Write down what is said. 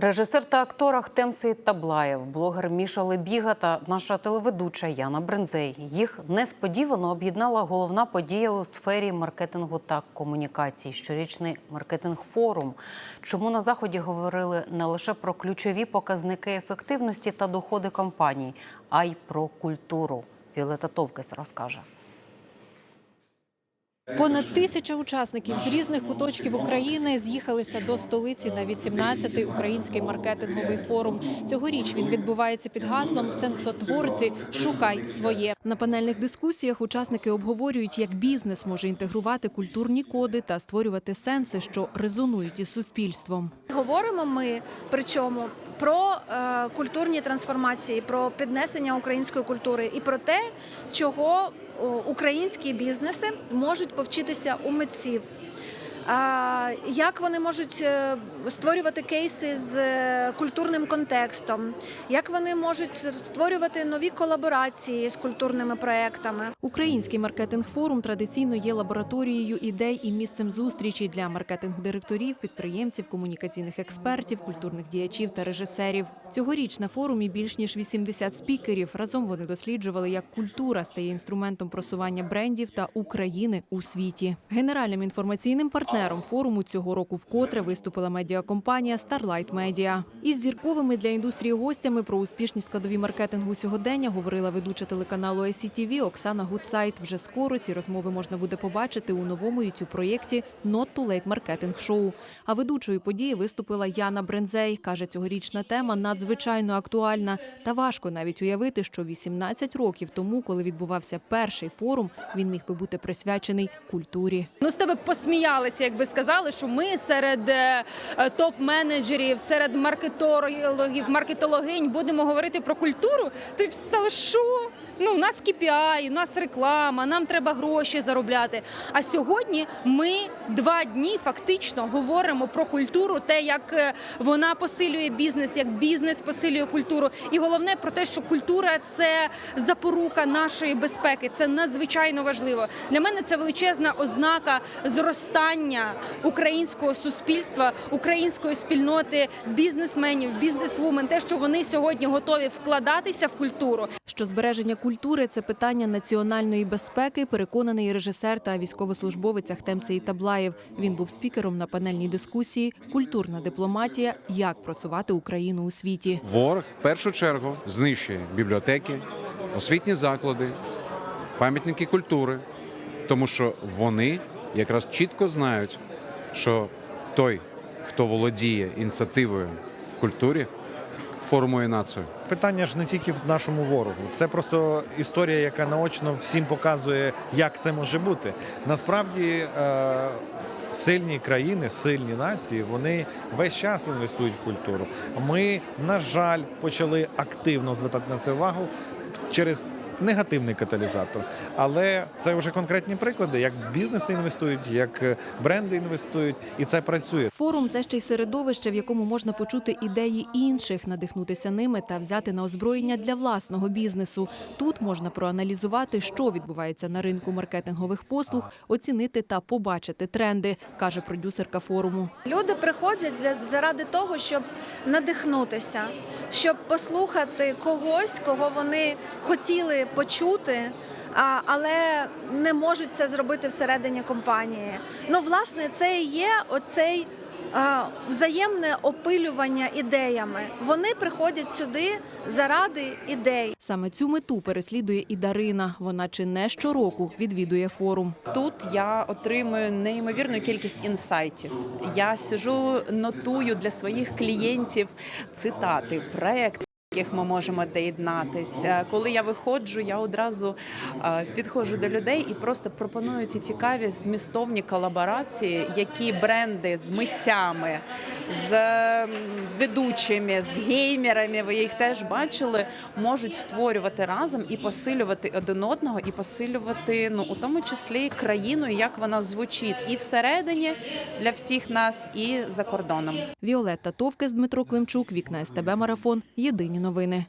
Режисер та актор Ахтем Сеїд Таблаєв, блогер Міша Лебіга та наша телеведуча Яна Брензей. Їх несподівано об'єднала головна подія у сфері маркетингу та комунікацій щорічний маркетинг-форум. Чому на заході говорили не лише про ключові показники ефективності та доходи компаній, а й про культуру. Віолета Товкес розкаже. Понад тисяча учасників з різних куточків України з'їхалися до столиці на 18-й український маркетинговий форум. Цьогоріч він відбувається під гаслом Сенсотворці Шукай своє. На панельних дискусіях учасники обговорюють, як бізнес може інтегрувати культурні коди та створювати сенси, що резонують із суспільством. Говоримо ми причому про е, культурні трансформації, про піднесення української культури і про те, чого українські бізнеси можуть повчитися у митців. А, Як вони можуть е, створювати кейси з е, культурним контекстом, як вони можуть створювати нові колаборації з культурними проектами? Український маркетинг-форум традиційно є лабораторією ідей і місцем зустрічі для маркетинг-директорів, підприємців, комунікаційних експертів, культурних діячів та режисерів. Цьогоріч на форумі більш ніж 80 спікерів. Разом вони досліджували, як культура стає інструментом просування брендів та України у світі. Генеральним інформаційним партнером форуму цього року вкотре виступила медіакомпанія Starlight Media. Із зірковими для індустрії гостями про успішні складові маркетингу сьогодення говорила ведуча телеканалу ICTV Оксана Гудсайт. Вже скоро ці розмови можна буде побачити у новому youtube проєкті Not Too Late Marketing Show. А ведучою події виступила Яна Брензей. каже, цьогорічна тема надзвичайно актуальна. Та важко навіть уявити, що 18 років тому, коли відбувався перший форум, він міг би бути присвячений культурі. Ну, з тебе посміялися, якби сказали, що ми серед е, топ-менеджерів, серед маркетологів, маркетологинь будемо говорити про культуру. Ти б спитали, що? Ну, у нас KPI, у нас реклама, нам треба гроші заробляти. А сьогодні ми два дні фактично говоримо про культуру, те, як е, вона посилює бізнес, як бізнес посилює культуру. І головне про те, що культура це запорука нашої безпеки. Це надзвичайно важливо. Для мене це величезна ознака зростання українського суспільства, української спільноти, бізнесменів, бізнесвумен, те, що вони сьогодні готові вкладатися в культуру. Що збереження культури це питання національної безпеки, переконаний режисер та військовослужбовець Ахтем Таблаєв. Він був спікером на панельній дискусії Культурна дипломатія. Як просувати Україну у світі. Ворог в першу чергу знищує бібліотеки, освітні заклади, пам'ятники культури, тому що вони якраз чітко знають, що той, хто володіє ініціативою в культурі, формує націю. Питання ж не тільки в нашому ворогу. Це просто історія, яка наочно всім показує, як це може бути. Насправді е, сильні країни, сильні нації, вони весь час інвестують в культуру. Ми, на жаль, почали активно звертати на це увагу через. Негативний каталізатор, але це вже конкретні приклади, як бізнеси інвестують, як е, бренди інвестують, і це працює. Форум це ще й середовище, в якому можна почути ідеї інших, надихнутися ними та взяти на озброєння для власного бізнесу. Тут можна проаналізувати, що відбувається на ринку маркетингових послуг, оцінити та побачити тренди, каже продюсерка форуму. Люди приходять заради того, щоб надихнутися, щоб послухати когось, кого вони хотіли почути. Але не можуть це зробити всередині компанії. Ну, власне, це і є оцей взаємне опилювання ідеями. Вони приходять сюди заради ідей. Саме цю мету переслідує і Дарина. Вона чи не щороку відвідує форум. Тут я отримую неймовірну кількість інсайтів. Я сижу, нотую для своїх клієнтів цитати, проекти. Яких ми можемо доєднатися. Коли я виходжу, я одразу е, підходжу до людей і просто пропоную ці цікаві змістовні колаборації, які бренди з митцями, з ведучими, з геймерами, ви їх теж бачили, можуть створювати разом і посилювати один одного, і посилювати, ну у тому числі країну, як вона звучить і всередині для всіх нас, і за кордоном. Віолетта Товкес, Дмитро Климчук, Вікна СТБ Марафон. Єдині новини.